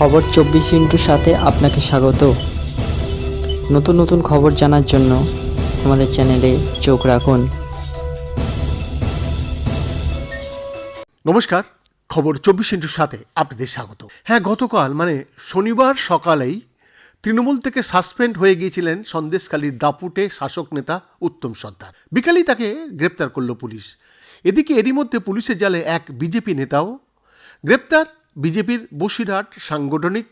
খবর চব্বিশ ইন্টুর সাথে আপনাকে স্বাগত। নতুন নতুন খবর জানার জন্য আমাদের চ্যানেলে চোখ রাখুন। নমস্কার, খবর চব্বিশ ইন্টুর সাথে আপনাদের স্বাগত। হ্যাঁ গতকাল মানে শনিবার সকালেই তৃণমূল থেকে সাসপেন্ড হয়ে গিয়েছিলেন সন্দেশখালীর দাপুটে শাসক নেতা উত্তম সর্দার। বিকালেই তাকে গ্রেপ্তার করল পুলিশ। এদিকে এরই মধ্যে পুলিশের জালে এক বিজেপি নেতাও গ্রেপ্তার। বিজেপির বসিরহাট সাংগঠনিক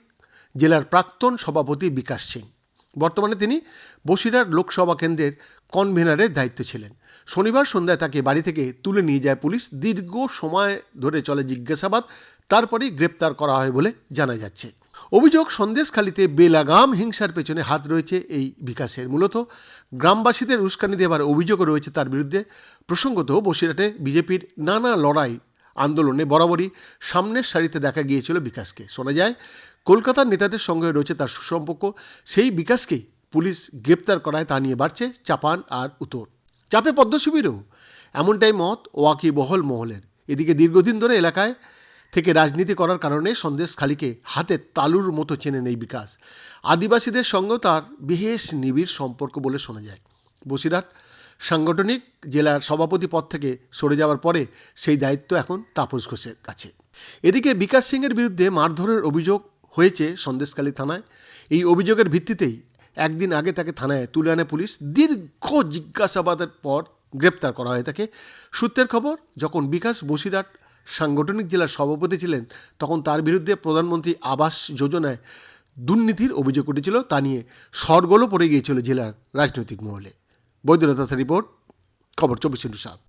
জেলার প্রাক্তন সভাপতি বিকাশ সিং। বর্তমানে তিনি বসিরহাট লোকসভা কেন্দ্রের কনভেনারের দায়িত্ব ছিলেন। শনিবার সন্ধ্যায় তাকে বাড়ি থেকে তুলে নিয়ে যায় পুলিশ। দীর্ঘ সময় ধরে চলে জিজ্ঞাসাবাদ, তারপরেই গ্রেপ্তার করা হয় বলে জানা যাচ্ছে। অভিযোগ সন্দেশখালিতে বেলাগাম হিংসার পেছনে হাত রয়েছে এই বিকাশের। মূলত গ্রামবাসীদের উস্কানি দেবার অভিযোগও রয়েছে তার বিরুদ্ধে। প্রসঙ্গত বসিরহাটে বিজেপির নানা লড়াই আন্দোলনে বরাবরই সামনের সারিতে দেখা গিয়েছিল বিকাশকে। শোনা যায়, কলকাতার নেতাদের সঙ্গে রয়েছে তার সুসম্পর্ক। সেই বিকাশকেই পুলিশ গ্রেপ্তার করায় তা নিয়ে বাড়ছে চাপান আর উত্তর চাপে পদ্মশিবিরও এমনটাই মত ওয়াকি বহল মহলের। এদিকে দীর্ঘদিন ধরে এলাকায় থেকে রাজনীতি করার কারণে সন্দেশখালীকে হাতে তালুর মতো চেনে নেই বিকাশ। আদিবাসীদের সঙ্গেও তার বেশ নিবিড় সম্পর্ক বলে শোনা যায়। বসিরহাট সাংগঠনিক জেলার সভাপতি পদ থেকে সরে যাওয়ার পরে সেই দায়িত্ব এখন তাপস ঘোষের কাছে। এদিকে বিকাশ সিংয়ের বিরুদ্ধে মারধরের অভিযোগ হয়েছে সন্দেশখালী থানায়। এই অভিযোগের ভিত্তিতেই একদিন আগে তাকে থানায় তুলে আনে পুলিশ। দীর্ঘ জিজ্ঞাসাবাদের পর গ্রেপ্তার করা হয় তাকে। সূত্রের খবর, যখন বিকাশ বসিরহাট সাংগঠনিক জেলার সভাপতি ছিলেন, তখন তার বিরুদ্ধে প্রধানমন্ত্রী আবাস যোজনায় দুর্নীতির অভিযোগ উঠেছিল। তা নিয়ে সরগোলও পড়ে গিয়েছিল জেলার রাজনৈতিক মহলে। বৈদ্যনাথ রিপোর্ট খবর চব্বিশ ইন্টু সাত।